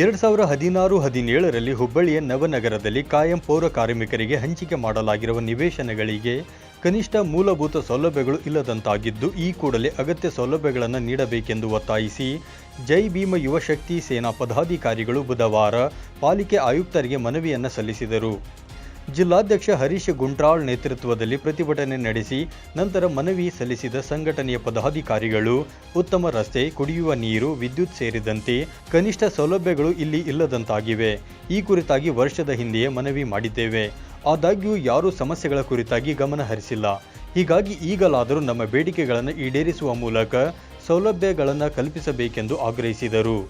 ಎರಡು ಸಾವಿರ ಹದಿನಾರು ಹದಿನೇಳರಲ್ಲಿ ಹುಬ್ಬಳ್ಳಿಯ ನವನಗರದಲ್ಲಿ ಕಾಯಂ ಪೌರ ಕಾರ್ಮಿಕರಿಗೆ ಹಂಚಿಕೆ ಮಾಡಲಾಗಿರುವ ನಿವೇಶನಗಳಿಗೆ ಕನಿಷ್ಠ ಮೂಲಭೂತ ಸೌಲಭ್ಯಗಳು ಇಲ್ಲದಂತಾಗಿದ್ದು, ಈ ಕೂಡಲೇ ಅಗತ್ಯ ಸೌಲಭ್ಯಗಳನ್ನು ನೀಡಬೇಕೆಂದು ಒತ್ತಾಯಿಸಿ, ಜೈ ಭೀಮ ಯುವಶಕ್ತಿ ಸೇನಾ ಪದಾಧಿಕಾರಿಗಳು ಬುಧವಾರ ಪಾಲಿಕೆ ಆಯುಕ್ತರಿಗೆ ಮನವಿಯನ್ನು ಸಲ್ಲಿಸಿದರು. ಜಿಲ್ಲಾಧ್ಯಕ್ಷ ಹರೀಶ್ ಗುಂಟ್ರಾಳ್ ನೇತೃತ್ವದಲ್ಲಿ ಪ್ರತಿಭಟನೆ ನಡೆಸಿ ನಂತರ ಮನವಿ ಸಲ್ಲಿಸಿದ ಸಂಘಟನೆಯ ಪದಾಧಿಕಾರಿಗಳು, ಉತ್ತಮ ರಸ್ತೆ, ಕುಡಿಯುವ ನೀರು, ವಿದ್ಯುತ್ ಸೇರಿದಂತೆ ಕನಿಷ್ಠ ಸೌಲಭ್ಯಗಳು ಇಲ್ಲಿ ಇಲ್ಲದಂತಾಗಿವೆ. ಈ ಕುರಿತಾಗಿ ವರ್ಷದ ಹಿಂದೆಯೇ ಮನವಿ ಮಾಡಿದ್ದೇವೆ. ಆದಾಗ್ಯೂ ಯಾರೂ ಸಮಸ್ಯೆಗಳ ಕುರಿತಾಗಿ ಗಮನ ಹರಿಸಿಲ್ಲ. ಹೀಗಾಗಿ ಈಗಲಾದರೂ ನಮ್ಮ ಬೇಡಿಕೆಗಳನ್ನು ಈಡೇರಿಸುವ ಮೂಲಕ ಸೌಲಭ್ಯಗಳನ್ನು ಕಲ್ಪಿಸಬೇಕೆಂದು ಆಗ್ರಹಿಸಿದರು.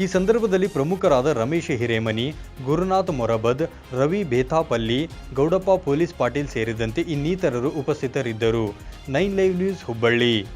ಈ ಸಂದರ್ಭದಲ್ಲಿ ಪ್ರಮುಖರಾದ ರಮೇಶ್ ಹಿರೇಮನಿ, ಗುರುನಾಥ್ ಮೊರಬದ್, ರವಿ ಬೇತಾಪಲ್ಲಿ, ಗೌಡಪ್ಪ ಪೊಲೀಸ್ ಪಾಟೀಲ್ ಸೇರಿದಂತೆ ಇನ್ನಿತರರು ಉಪಸ್ಥಿತರಿದ್ದರು. Nine live news Hubballi.